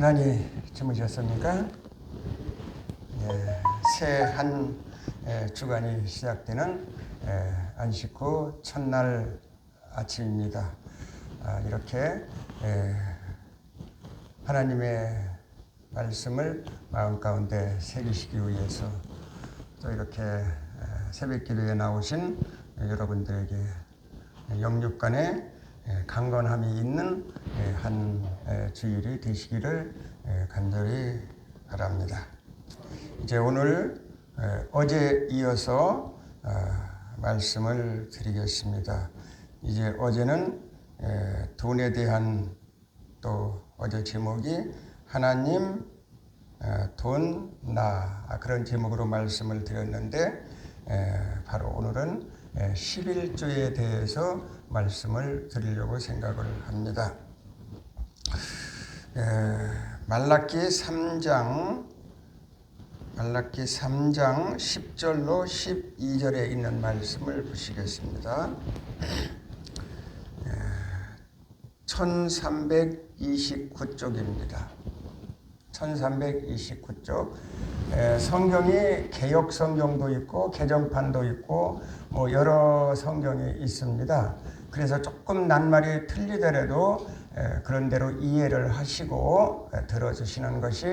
편안히 주무셨습니까? 예, 새한 주간이 시작되는 예, 안식 후 첫날 아침입니다. 아, 이렇게 예, 하나님의 말씀을 마음 가운데 새기시기 위해서 또 이렇게 에, 새벽 기도에 나오신 여러분들에게 영육간에 에, 강건함이 있는 에, 한 에, 주일이 되시기를 에, 간절히 바랍니다. 이제 오늘 에, 어제 이어서 아, 말씀을 드리겠습니다. 이제 어제는 에, 돈에 대한 또 어제 제목이 하나님 에, 돈, 나 아, 그런 제목으로 말씀을 드렸는데 에, 바로 오늘은 에, 11조에 대해서 말씀을 드리려고 생각을 합니다. 에, 말라기 3장 말라기 3장 10절로 12절에 있는 말씀을 보시겠습니다. 1329쪽입니다. 1329쪽. 성경이 개혁 성경도 있고 개정판도 있고 뭐 여러 성경이 있습니다. 그래서 조금 낱말이 틀리더라도 에, 그런 대로 이해를 하시고 에, 들어주시는 것이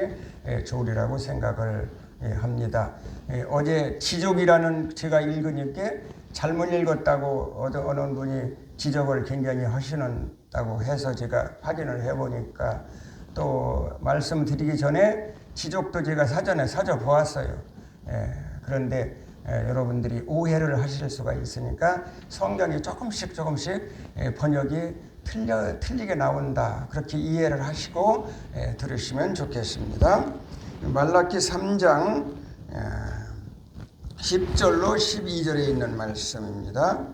에, 좋으리라고 생각을 예, 합니다. 예, 어제 지족이라는 제가 읽으니까 잘못 읽었다고 어느 분이 지적을 굉장히 하시는다고 해서 제가 확인을 해보니까 또 말씀드리기 전에 지적도 제가 사전에 사져 보았어요. 예, 그런데 예, 여러분들이 오해를 하실 수가 있으니까 성경이 조금씩 조금씩 예, 번역이 틀려, 틀리게 나온다. 그렇게 이해를 하시고 예, 들으시면 좋겠습니다. 말라기 3장 예, 10절로 12절에 있는 말씀입니다.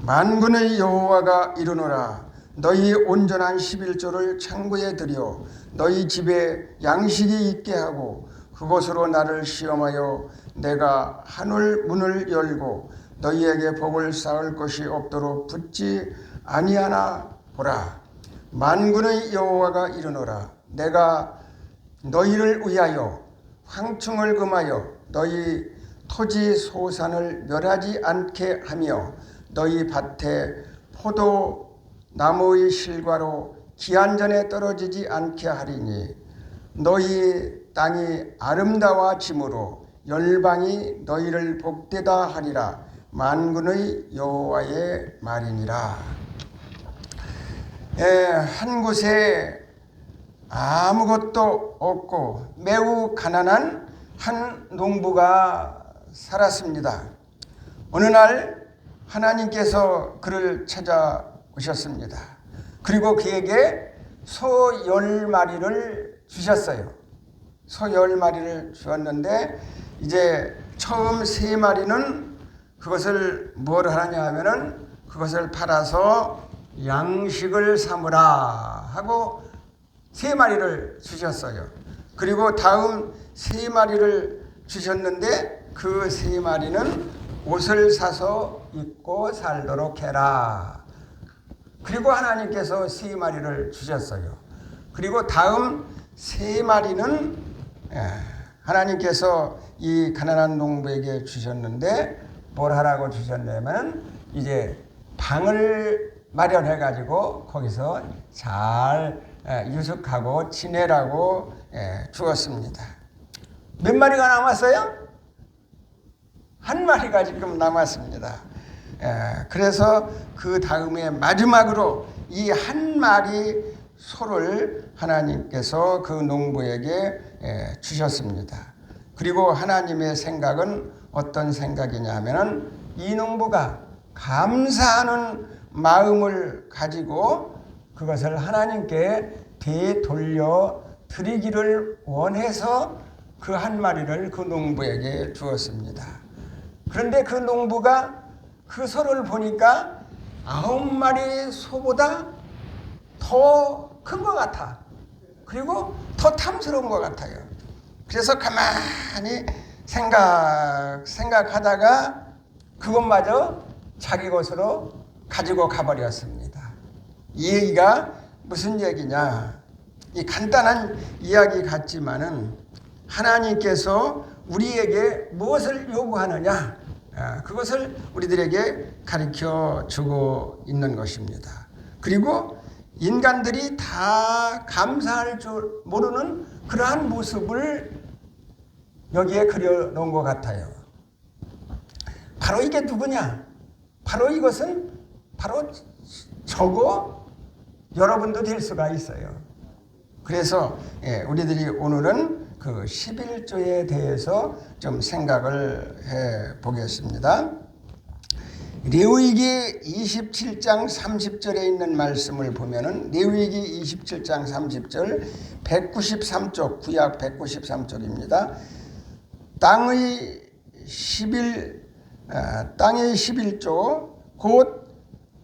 만군의 여호와가 이르노라 너희 온전한 11조를 창고에 들여 너희 집에 양식이 있게 하고 그곳으로 나를 시험하여 내가 하늘 문을 열고 너희에게 복을 쌓을 것이 없도록 붙지 아니하나 보라. 만군의 여호와가 이르노라. 내가 너희를 위하여 황충을 금하여 너희 토지 소산을 멸하지 않게 하며 너희 밭에 포도 나무의 실과로 기한전에 떨어지지 않게 하리니 너희 땅이 아름다워짐으로 열방이 너희를 복되다 하리라. 만군의 여호와의 말이니라. 에, 한 곳에 아무것도 없고 매우 가난한 한 농부가 살았습니다. 어느 날 하나님께서 그를 찾아오셨습니다. 그리고 그에게 소 열 마리를 주셨어요. 소 열 마리를 주었는데 이제 처음 세 마리는 그것을 뭘 하느냐 하면은 그것을 팔아서 양식을 삼으라 하고 세 마리를 주셨어요. 그리고 다음 세 마리를 주셨는데 그 세 마리는 옷을 사서 입고 살도록 해라. 그리고 하나님께서 세 마리를 주셨어요. 그리고 다음 세 마리는 예, 하나님께서 이 가난한 농부에게 주셨는데 뭘 하라고 주셨냐면 이제 방을 마련해 가지고 거기서 잘 예, 유숙하고 지내라고 예, 주었습니다. 몇 마리가 남았어요? 한 마리가 지금 남았습니다. 그래서 그 다음에 마지막으로 이 한 마리 소를 하나님께서 그 농부에게 주셨습니다. 그리고 하나님의 생각은 어떤 생각이냐 하면은 이 농부가 감사하는 마음을 가지고 그것을 하나님께 되돌려 드리기를 원해서 그 한 마리를 그 농부에게 주었습니다. 그런데 그 농부가 그 소를 보니까 아홉 마리 소보다 더 큰 것 같아. 그리고 더 탐스러운 것 같아요. 그래서 가만히 생각, 생각하다가 그것마저 자기 것으로 가지고 가버렸습니다. 이 얘기가 무슨 얘기냐? 이 간단한 이야기 같지만은 하나님께서 우리에게 무엇을 요구하느냐 아, 그것을 우리들에게 가르쳐 주고 있는 것입니다. 그리고 인간들이 다 감사할 줄 모르는 그러한 모습을 여기에 그려놓은 것 같아요. 바로 이게 누구냐? 바로 이것은 바로 저고 여러분도 될 수가 있어요. 그래서 예, 우리들이 오늘은 그 11조에 대해서 좀 생각을 해 보겠습니다. 레위기 27장 30절에 있는 말씀을 보면은 레위기 27장 30절 193쪽 구약 193쪽입니다. 땅의 11 아, 땅의 11조 곧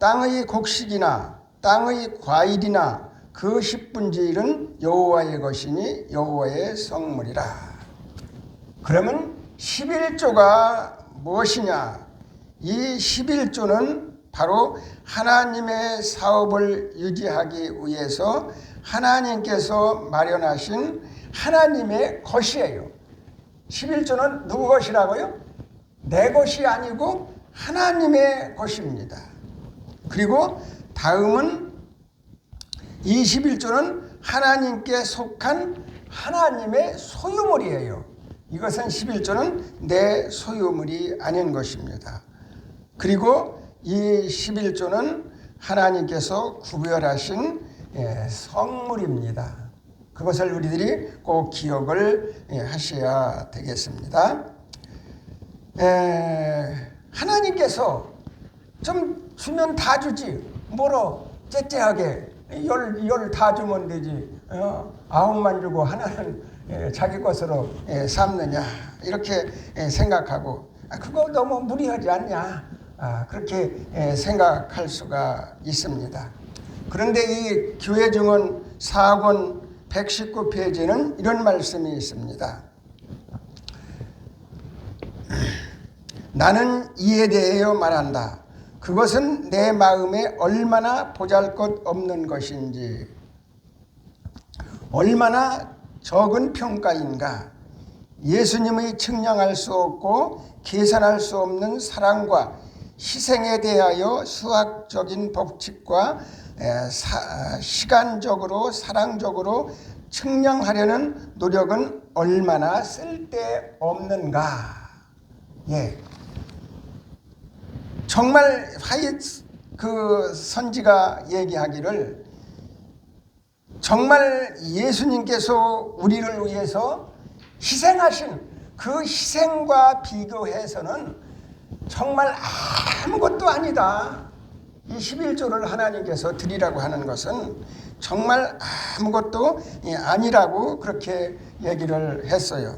땅의 곡식이나 땅의 과일이나 그 10분의 1은 여호와의 것이니 여호와의 성물이라. 그러면 11조가 무엇이냐? 이 11조는 바로 하나님의 사업을 유지하기 위해서 하나님께서 마련하신 하나님의 것이에요. 11조는 누구 것이라고요? 내 것이 아니고 하나님의 것입니다. 그리고 다음은 21조는 하나님께 속한 하나님의 소유물이에요. 이것은 11조는 내 소유물이 아닌 것입니다. 그리고 이 11조는 하나님께서 구별하신 예, 성물입니다. 그것을 우리들이 꼭 기억을 예, 하셔야 되겠습니다. 에, 하나님께서 좀 주면 다 주지 뭐로 째째하게 열 열 다 주면 되지 어? 아홉만 주고 하나는 예, 자기 것으로 예, 삼느냐 이렇게 예, 생각하고 아, 그거 너무 무리하지 않냐 아, 그렇게 예, 생각할 수가 있습니다. 그런데 이 교회 증언 4권 119페이지는 이런 말씀이 있습니다. 나는 이에 대하여 말한다. 그것은 내 마음에 얼마나 보잘 것 없는 것인지, 얼마나 적은 평가인가. 예수님의 측량할 수 없고 계산할 수 없는 사랑과 희생에 대하여 수학적인 법칙과 시간적으로 사랑적으로 측량하려는 노력은 얼마나 쓸데없는가. 예. 정말 화이 그 선지가 얘기하기를 정말 예수님께서 우리를 위해서 희생하신 그 희생과 비교해서는 정말 아무것도 아니다. 이 11조를 하나님께서 드리라고 하는 것은 정말 아무것도 아니라고 그렇게 얘기를 했어요.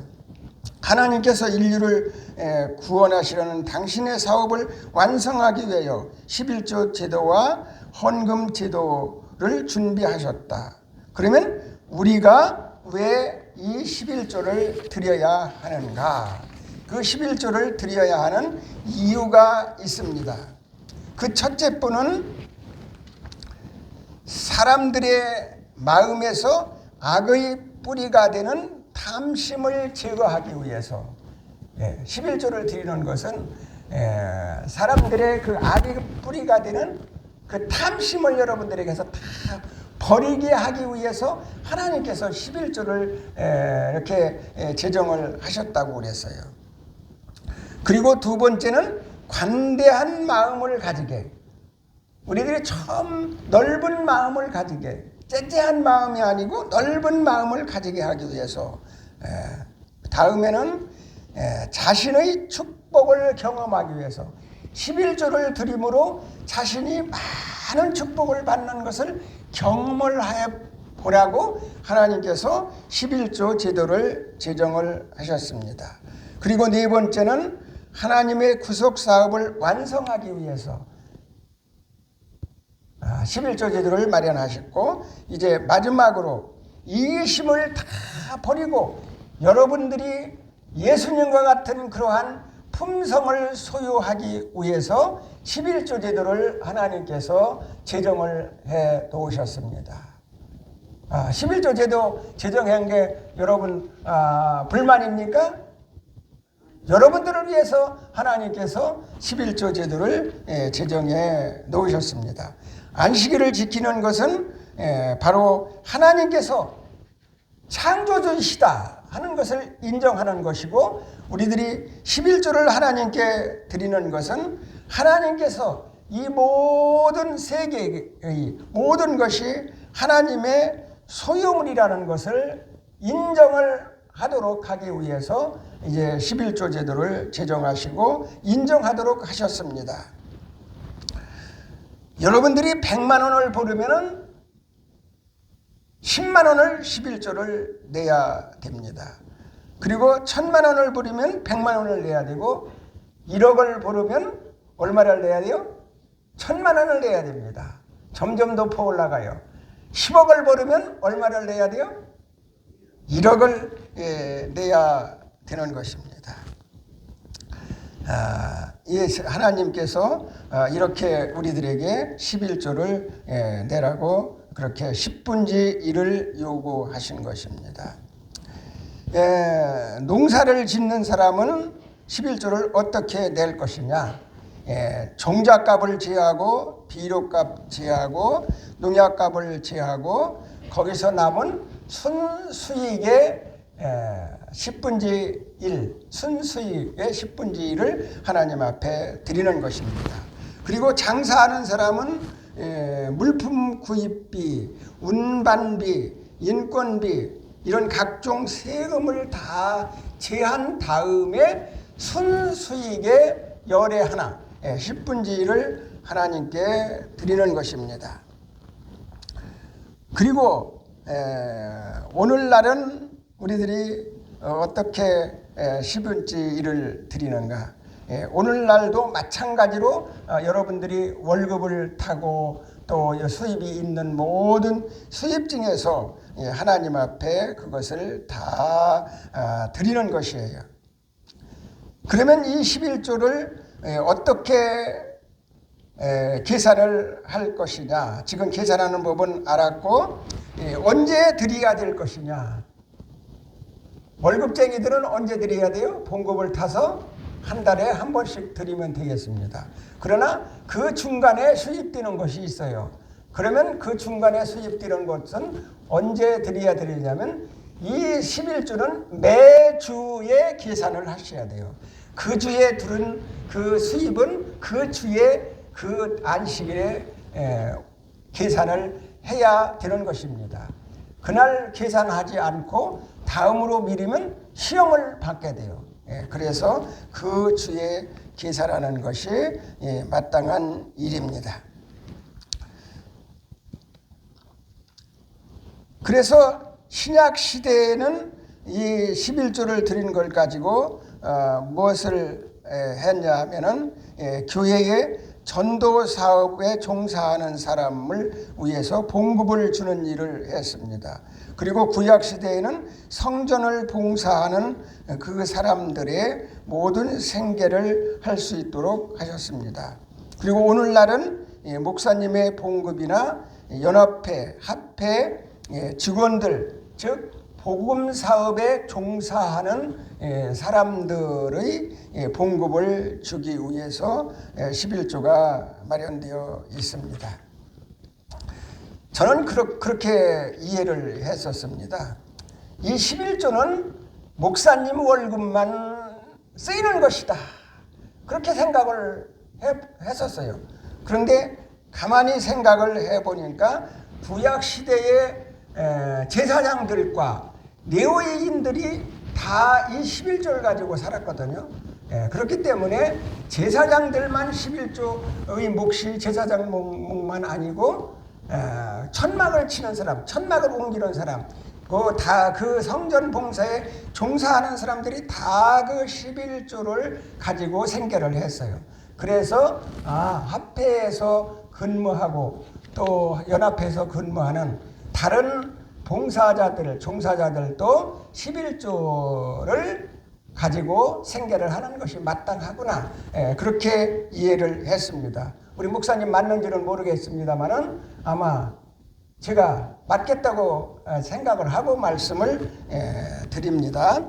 하나님께서 인류를 구원하시려는 당신의 사업을 완성하기 위하여 11조 제도와 헌금 제도를 준비하셨다. 그러면 우리가 왜 이 11조를 드려야 하는가? 그 11조를 드려야 하는 이유가 있습니다. 그 첫째 분은 사람들의 마음에서 악의 뿌리가 되는 탐심을 제거하기 위해서 예, 11조를 드리는 것은 예, 사람들의 그 악의 뿌리가 되는 그 탐심을 여러분들에게서 다 버리게 하기 위해서 하나님께서 11조를 예, 이렇게 예, 제정을 하셨다고 그랬어요. 그리고 두 번째는 관대한 마음을 가지게 우리들이 처음 넓은 마음을 가지게 째째한 마음이 아니고 넓은 마음을 가지게 하기 위해서 다음에는 자신의 축복을 경험하기 위해서 11조를 드림으로 자신이 많은 축복을 받는 것을 경험을 해 보라고 하나님께서 11조 제도를 제정을 하셨습니다. 그리고 네 번째는 하나님의 구속 사업을 완성하기 위해서 11조 제도를 마련하셨고 이제 마지막으로 이심을 다 버리고 여러분들이 예수님과 같은 그러한 품성을 소유하기 위해서 11조 제도를 하나님께서 제정을 해 놓으셨습니다. 아, 11조 제도 제정한 게 여러분 아, 불만입니까? 여러분들을 위해서 하나님께서 11조 제도를 예, 제정해 놓으셨습니다. 안식일을 지키는 것은 예, 바로 하나님께서 창조주이시다 하는 것을 인정하는 것이고 우리들이 11조를 하나님께 드리는 것은 하나님께서 이 모든 세계의 모든 것이 하나님의 소유물이라는 것을 인정을 하도록 하기 위해서 이제 11조 제도를 제정하시고 인정하도록 하셨습니다. 여러분들이 100만 원을 벌으면은 10만 원을 11조를 내야 됩니다. 그리고 1000만 원을 벌으면 100만 원을 내야 되고 1억을 벌으면 얼마를 내야 돼요? 1000만 원을 내야 됩니다. 점점 높아 올라가요. 10억을 벌으면 얼마를 내야 돼요? 1억을 예, 내야 되는 것입니다. 아, 예, 하나님께서 아, 이렇게 우리들에게 11조를 예, 내라고 그렇게 10분지 1을 요구하신 것입니다. 예, 농사를 짓는 사람은 11조를 어떻게 낼 것이냐? 예, 종자값을 제하고 비료값 제하고 농약값을 제하고 거기서 남은 순수익의 예, 10분지 1, 순수익의 10분지 1을 하나님 앞에 드리는 것입니다. 그리고 장사하는 사람은 예, 물품 구입비, 운반비, 인건비 이런 각종 세금을 다 제한 다음에 순수익의 열의 하나, 예, 10분지 1을 하나님께 드리는 것입니다. 그리고 에, 오늘날은 우리들이 어떻게 에, 10분지 1을 드리는가? 예, 오늘날도 마찬가지로 어, 여러분들이 월급을 타고 또 수입이 있는 모든 수입 중에서 예, 하나님 앞에 그것을 다 아, 드리는 것이에요. 그러면 이 11조를 예, 어떻게 에, 계산을 할 것이냐. 지금 계산하는 법은 알았고 예, 언제 드려야 될 것이냐. 월급쟁이들은 언제 드려야 돼요? 봉급을 타서 한 달에 한 번씩 드리면 되겠습니다. 그러나 그 중간에 수입되는 것이 있어요. 그러면 그 중간에 수입되는 것은 언제 드려야 되냐면 이 11주는 매주에 계산을 하셔야 돼요. 그 주에 들은 그 수입은 그 주에 그 안식일에 에, 계산을 해야 되는 것입니다. 그날 계산하지 않고 다음으로 미리면 시험을 받게 돼요. 예, 그래서 그 주에 계산하는 것이 예, 마땅한 일입니다. 그래서 신약 시대에는 이 11조를 드린 걸 가지고 어, 무엇을 에, 했냐 하면은 예, 교회에 전도 사업에 종사하는 사람을 위해서 봉급을 주는 일을 했습니다. 그리고 구약 시대에는 성전을 봉사하는 그 사람들의 모든 생계를 할 수 있도록 하셨습니다. 그리고 오늘날은 예, 목사님의 봉급이나 연합회, 합회 예, 직원들 즉 복음 사업에 종사하는 예, 사람들의 예, 봉급을 주기 위해서 11조가 마련되어 있습니다. 저는 그렇게 이해를 했었습니다. 이 11조는 목사님 월급만 쓰이는 것이다. 그렇게 생각을 했었어요. 그런데 가만히 생각을 해보니까 구약 시대의 제사장들과 네오인들이 다 이 11조를 가지고 살았거든요. 예, 그렇기 때문에 제사장들만 11조의 몫이 제사장 몫만 아니고 에, 천막을 치는 사람, 천막을 옮기는 사람, 그 다그 성전 봉사에 종사하는 사람들이 다 그 11조를 가지고 생계를 했어요. 그래서 아, 합회에서 근무하고 또 연합회에서 근무하는 다른 봉사자들, 종사자들도 11조를 가지고 생계를 하는 것이 마땅하구나. 예, 그렇게 이해를 했습니다. 우리 목사님 맞는지는 모르겠습니다만은 아마 제가 맞겠다고 어, 생각을 하고 말씀을 에, 드립니다.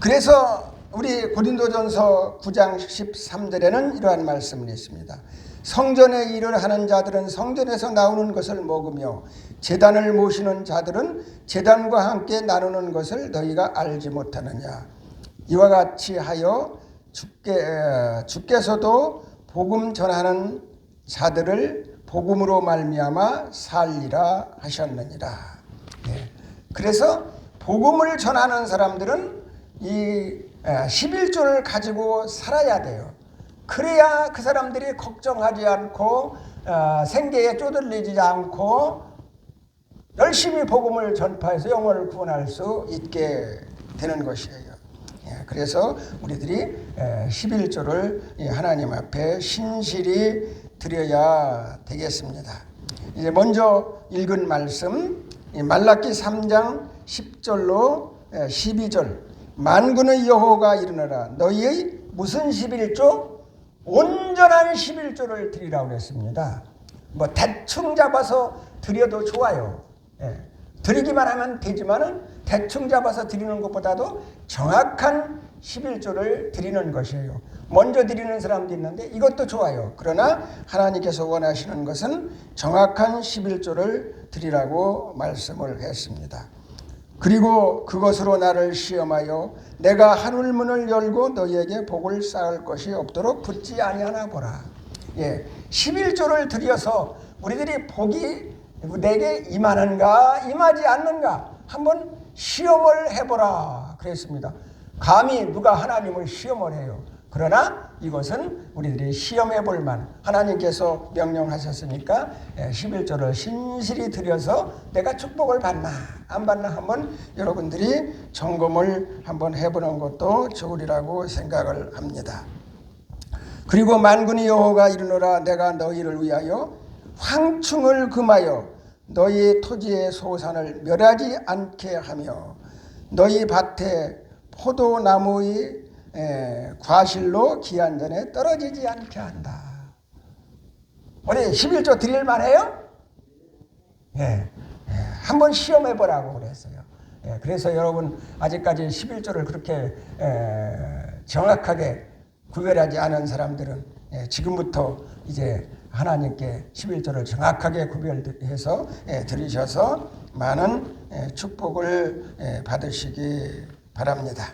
그래서 우리 고린도전서 9장 13절에는 이러한 말씀이 있습니다. 성전에 일을 하는 자들은 성전에서 나오는 것을 먹으며 재단을 모시는 자들은 재단과 함께 나누는 것을 너희가 알지 못하느냐. 이와 같이 하여 주께, 에, 주께서도 복음 전하는 자들을 복음으로 말미암아 살리라 하셨느니라. 예. 그래서 복음을 전하는 사람들은 이 11조를 가지고 살아야 돼요. 그래야 그 사람들이 걱정하지 않고 어, 생계에 쪼들리지 않고 열심히 복음을 전파해서 영혼을 구원할 수 있게 되는 것이에요. 예, 그래서 우리들이 11조를 하나님 앞에 신실히 드려야 되겠습니다. 이제 먼저 읽은 말씀 말라기 3장 10절로 12절 만군의 여호가 이르노라 너희의 무슨 11조? 온전한 11조를 드리라고 했습니다. 뭐 대충 잡아서 드려도 좋아요. 예. 드리기만 하면 되지만은 대충 잡아서 드리는 것보다도 정확한 11조를 드리는 것이에요. 먼저 드리는 사람도 있는데 이것도 좋아요. 그러나 하나님께서 원하시는 것은 정확한 11조를 드리라고 말씀을 했습니다. 그리고 그것으로 나를 시험하여 내가 하늘 문을 열고 너희에게 복을 쌓을 것이 없도록 붙지 아니하나 보라. 예. 11조를 드려서 우리들이 복이 내게 임하는가 임하지 않는가 한번 시험을 해보라 그랬습니다. 감히 누가 하나님을 시험을 해요. 그러나 이것은 우리들이 시험해 볼 만. 하나님께서 명령하셨으니까 11조를 신실히 드려서 내가 축복을 받나 안 받나 한번 여러분들이 점검을 한번 해보는 것도 좋으리라고 생각을 합니다. 그리고 만군의 여호가 이르노라 내가 너희를 위하여 황충을 금하여 너희 토지의 소산을 멸하지 않게 하며 너희 밭에 포도나무의 과실로 기한 전에 떨어지지 않게 한다. 우리 11조 드릴 만 해요? 예. 예. 한번 시험해 보라고 그랬어요. 예. 그래서 여러분 아직까지 11조를 그렇게 에, 정확하게 구별하지 않은 사람들은 예. 지금부터 이제 하나님께 11조를 정확하게 구별해서 예, 드리셔서 많은 예, 축복을 예, 받으시기 바랍니다.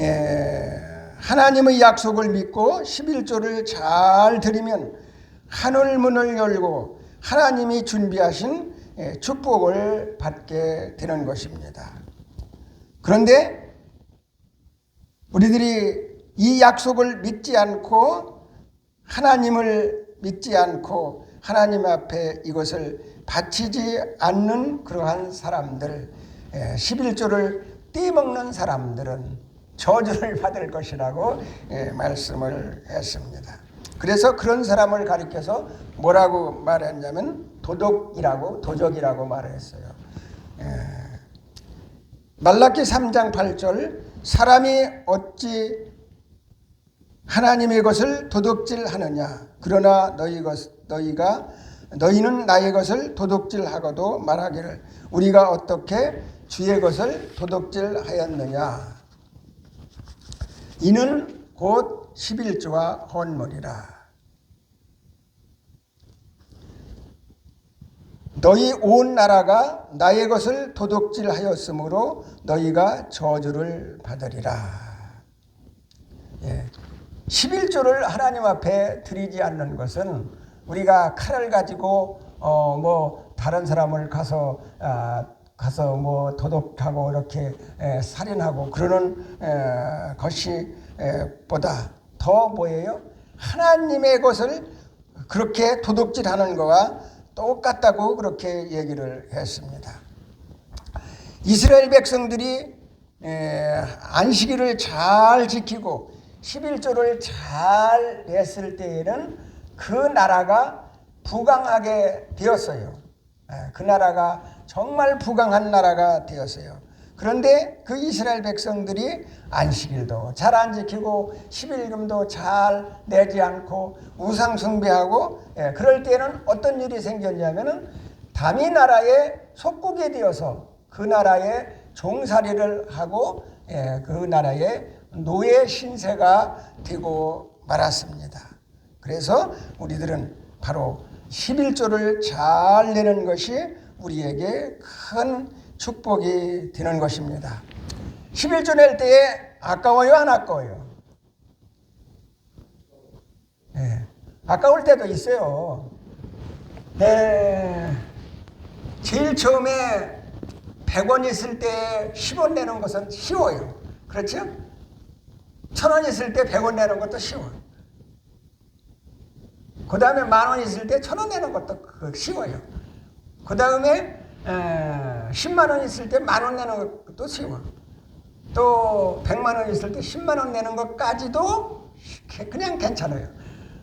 예, 하나님의 약속을 믿고 11조를 잘 드리면 하늘 문을 열고 하나님이 준비하신 예, 축복을 받게 되는 것입니다. 그런데 우리들이 이 약속을 믿지 않고 하나님을 믿지 않고 하나님 앞에 이것을 바치지 않는 그러한 사람들, 11조를 떼먹는 사람들은 저주를 받을 것이라고 예, 말씀을 했습니다. 그래서 그런 사람을 가리켜서 뭐라고 말했냐면 도덕이라고 도적이라고 말했어요. 예. 말라기 3장 8절 사람이 어찌 하나님의 것을 도둑질하느냐 그러나 너희 것 너희가 너희는 나의 것을 도둑질하고도 말하기를 우리가 어떻게 주의 것을 도둑질하였느냐 이는 곧 11조와 헌물이라. 너희 온 나라가 나의 것을 도둑질하였으므로 너희가 저주를 받으리라. 예. 11조를 하나님 앞에 드리지 않는 것은 우리가 칼을 가지고 어 뭐 다른 사람을 가서 아 가서 뭐 도둑하고 이렇게 에, 살인하고 그러는 에, 것이 에, 보다 더 뭐예요? 하나님의 것을 그렇게 도둑질하는 거와 똑같다고 그렇게 얘기를 했습니다. 이스라엘 백성들이 안식일을 잘 지키고 11조를 잘 냈을 때에는 그 나라가 부강하게 되었어요. 그 나라가 정말 부강한 나라가 되었어요. 그런데 그 이스라엘 백성들이 안식일도 잘 안 지키고 11금도 잘 내지 않고 우상 숭배하고 예, 그럴 때는 어떤 일이 생겼냐면은 담이 나라의 속국이 되어서 그 나라의 종살이를 하고 예, 그 나라의 노예 신세가 되고 말았습니다. 그래서 우리들은 바로 11조를 잘 내는 것이 우리에게 큰 축복이 되는 것입니다. 11조 낼 때에 아까워요, 안 아까워요? 예, 아까울 때도 있어요. 예, 제일 처음에 100원 있을 때 10원 내는 것은 쉬워요. 그렇죠? 1000원 있을 때 100원 내는 것도 쉬워요. 그 다음에 만 원 있을 때 천 원 내는 것도 그 쉬워요. 그 다음에 10만 원 있을 때 만 원 내는 것도 쉬워. 또 100만 원 있을 때 10만 원 내는 것까지도 그냥 괜찮아요.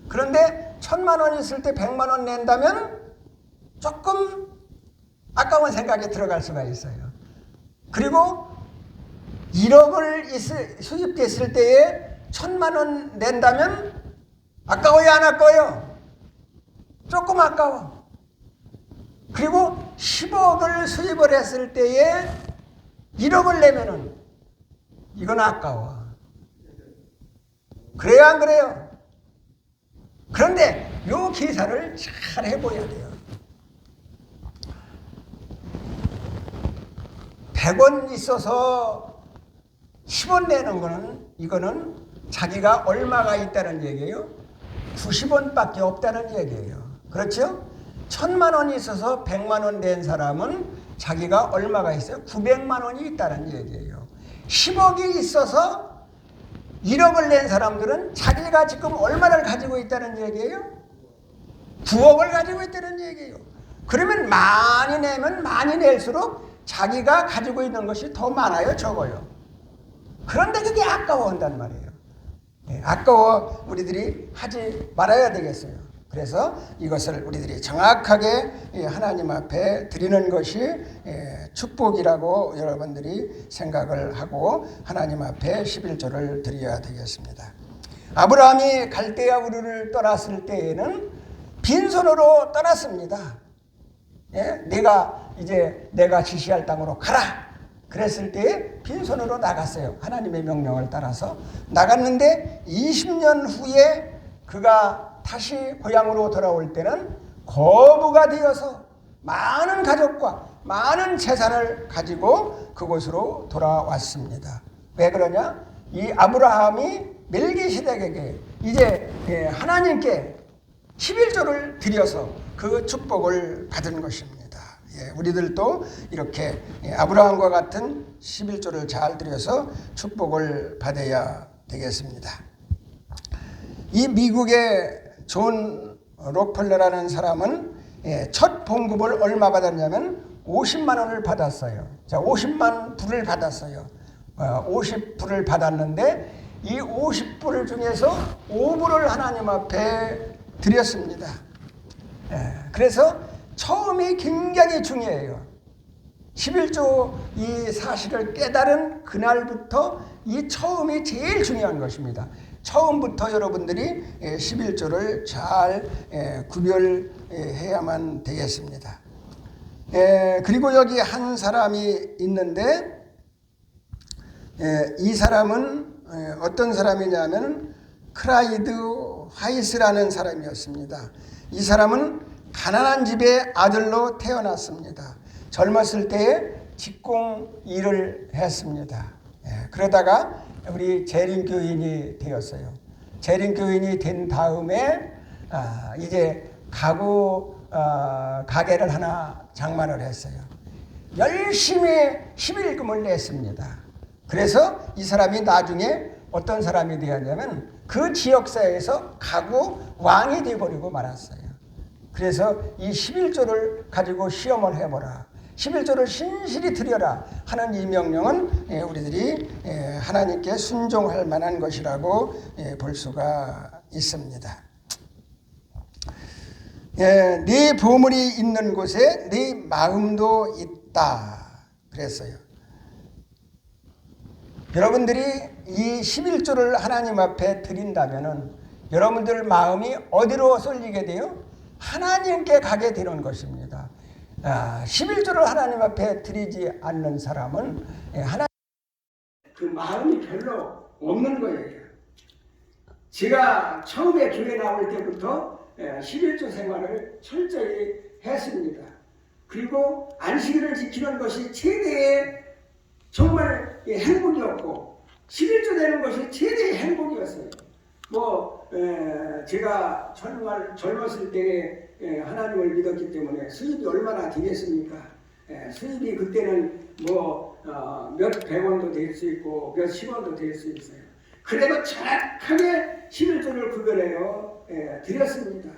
그런데 천만 원 있을 때 100만 원 낸다면 조금 아까운 생각이 들어갈 수가 있어요. 그리고 1억을 있을, 수입됐을 때에 천만 원 낸다면 아까워요, 안 아까워요? 조금 아까워. 그리고 10억을 수입을 했을 때에 1억을 내면은 이건 아까워. 그래요, 안 그래요? 그런데 요 계산을 잘 해봐야 돼요. 100원 있어서 10원 내는 거는 이거는 자기가 얼마가 있다는 얘기예요. 90원밖에 없다는 얘기예요. 그렇죠? 천만 원이 있어서 100만 원 낸 사람은 자기가 얼마가 있어요? 900만 원이 있다는 얘기예요. 10억이 있어서 1억을 낸 사람들은 자기가 지금 얼마를 가지고 있다는 얘기예요? 9억을 가지고 있다는 얘기예요. 그러면 많이 내면 많이 낼수록 자기가 가지고 있는 것이 더 많아요, 적어요. 그런데 그게 아까워한단 말이에요. 예, 아까워 우리들이 하지 말아야 되겠어요. 그래서 이것을 우리들이 정확하게 예, 하나님 앞에 드리는 것이 예, 축복이라고 여러분들이 생각을 하고 하나님 앞에 11조를 드려야 되겠습니다. 아브라함이 갈대아 우르를 떠났을 때에는 빈손으로 떠났습니다. 예? 내가 이제 내가 지시할 땅으로 가라. 그랬을 때 빈손으로 나갔어요. 하나님의 명령을 따라서 나갔는데 20년 후에 그가 다시 고향으로 돌아올 때는 거부가 되어서 많은 가족과 많은 재산을 가지고 그곳으로 돌아왔습니다. 왜 그러냐? 이 아브라함이 멜기시덱에게 이제 예, 하나님께 11조를 드려서 그 축복을 받은 것입니다. 예, 우리들도 이렇게 예, 아브라함과 같은 11조를 잘 드려서 축복을 받아야 되겠습니다. 이 미국의 존 록펠러라는 사람은 예, 첫 봉급을 얼마 받았냐면 50만 원을 받았어요. 자, 50만 불을 받았어요. 50불을 어, 받았는데 이 50불 중에서 5불을 하나님 앞에 드렸습니다. 예, 그래서 처음이 굉장히 중요해요. 11조 이 사실을 깨달은 그날부터 이 처음이 제일 중요한 것입니다. 처음부터 여러분들이 11조를 예, 잘 예, 구별해야만 되겠습니다. 예, 그리고 여기 한 사람이 있는데 이 사람은 어떤 사람이냐면 크라이드 화이스라는 사람이었습니다. 이 사람은 가난한 집의 아들로 태어났습니다. 젊었을 때에 직공 일을 했습니다. 그러다가 우리 재림 교인이 되었어요. 재림 교인이 된 다음에 아, 이제 가구 어, 가게를 하나 장만을 했어요. 열심히 11금을 냈습니다. 그래서 이 사람이 나중에 어떤 사람이 되었냐면 그 지역사회에서 가구 왕이 되어버리고 말았어요. 그래서 이 11조를 가지고 시험을 해보라. 11조를 신실히 드려라 하는 이 명령은 예, 우리들이 예, 하나님께 순종할 만한 것이라고 예, 볼 수가 있습니다. 네 보물이 있는 곳에 네 마음도 있다. 그랬어요. 여러분들이 이 11조를 하나님 앞에 드린다면은 여러분들 마음이 어디로 쏠리게 돼요? 하나님께 가게 되는 것입니다. 아, 11조를 하나님 앞에 드리지 않는 사람은 예, 하나님 그 마음이 별로 없는 거예요. 제가 처음에 교회 나올 때부터 11조 생활을 철저히 했습니다. 그리고 안식일을 지키는 것이 최대의 정말 행복이었고 11조 되는 것이 최대의 제가 정말 젊었을 때 에, 하나님을 믿었기 때문에 수입이 얼마나 되겠습니까? 에, 수입이 그때는 뭐몇 백원도 될 수 있고 몇 십 원도 될 수 있어요. 그래도 정확하게 11조를 구별해요 에, 드렸습니다.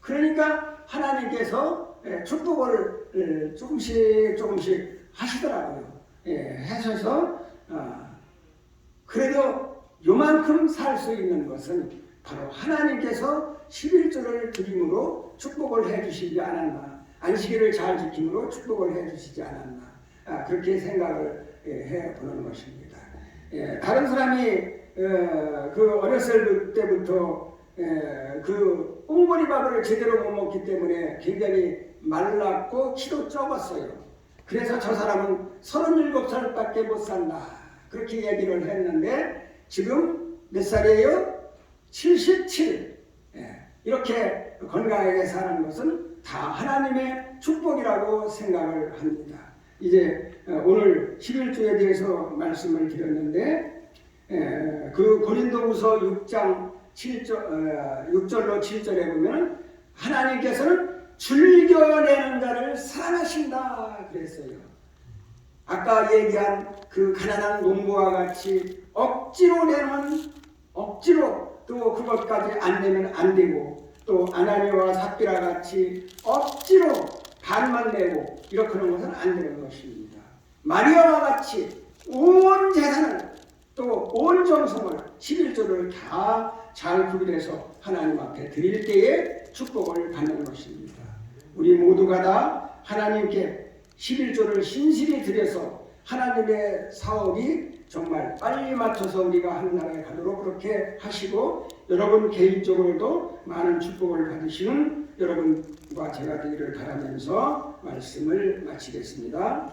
그러니까 하나님께서 에, 축복을 에, 조금씩 조금씩 하시더라고요. 예, 하셔서 아, 그래도 요만큼 살 수 있는 것은 바로 하나님께서 11조를 드림으로 축복을 해주시지 않았나 안식일을 잘 지킴으로 축복을 해주시지 않았나 아, 그렇게 생각을 예, 해보는 것입니다. 예, 다른 사람이 어, 그 어렸을 때부터 예, 그 꽁보리 밥을 제대로 못 먹기 때문에 굉장히 말랐고 키도 적었어요. 그래서 저 사람은 37살밖에 못 산다. 그렇게 얘기를 했는데 지금 몇 살이에요? 77. 예, 이렇게 건강하게 사는 것은 다 하나님의 축복이라고 생각을 합니다. 이제 어, 오늘 11주에 대해서 말씀을 드렸는데 예, 그 고린도후서 6장 7절, 6절로 7절에 보면 하나님께서는 즐겨내는 자를 사랑하신다 그랬어요. 아까 얘기한 그 가난한 농부와 같이 억지로 내면 억지로 또 그것까지 안 내면 안 되고 또 아나니와 삽비라 같이 억지로 반만 내고 이렇게 하는 것은 안 되는 것입니다. 마리아와 같이 온 재산을 또 온 정성을 11조를 다 잘 구별해서 하나님 앞에 드릴 때에 축복을 받는 것입니다. 우리 모두가 다 하나님께 11조를 신실히 드려서 하나님의 사업이 정말 빨리 맞춰서 우리가 하나나라에 가도록 그렇게 하시고 여러분 개인적으로도 많은 축복을 받으시는 여러분과 제가 되기를 바라면서 말씀을 마치겠습니다.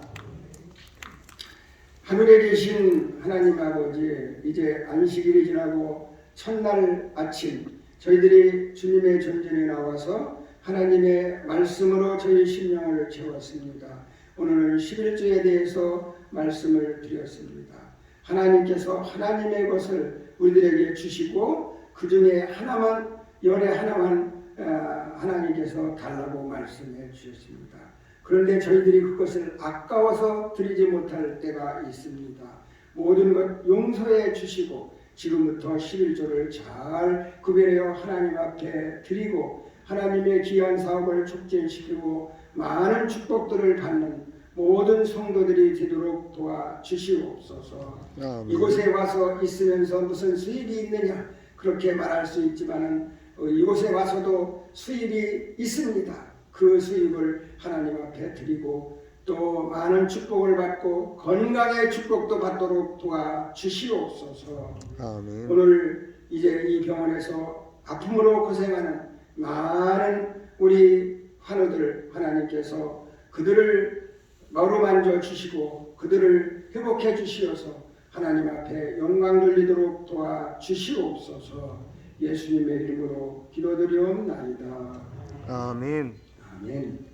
하늘에 계신 하나님 아버지 이제 안식일이 지나고 첫날 아침 저희들이 주님의 전전에 나와서 하나님의 말씀으로 저희 심령을 채웠습니다. 오늘은 11조에 대해서 말씀을 드렸습니다. 하나님께서 하나님의 것을 우리들에게 주시고 그 중에 하나만 열에 하나만 어, 하나님께서 달라고 말씀해 주셨습니다. 그런데 저희들이 그것을 아까워서 드리지 못할 때가 있습니다. 모든 것 용서해 주시고 지금부터 11조를 잘 구별하여 하나님 앞에 드리고 하나님의 귀한 사업을 촉진시키고 많은 축복들을 받는 모든 성도들이 되도록 도와 주시옵소서. 아멘. 이곳에 와서 있으면서 무슨 수입이 있느냐 그렇게 말할 수 있지만은 어, 이곳에 와서도 수입이 있습니다. 그 수입을 하나님 앞에 드리고 또 많은 축복을 받고 건강의 축복도 받도록 도와 주시옵소서. 아멘. 오늘 이제 이 병원에서 아픔으로 고생하는 많은 우리 환우들 하나님께서 그들을 어루만져 주시고 그들을 회복해 주시어서 하나님 앞에 영광 돌리도록 도와 주시옵소서 예수님의 이름으로 기도드리옵나이다. 아멘. 아멘.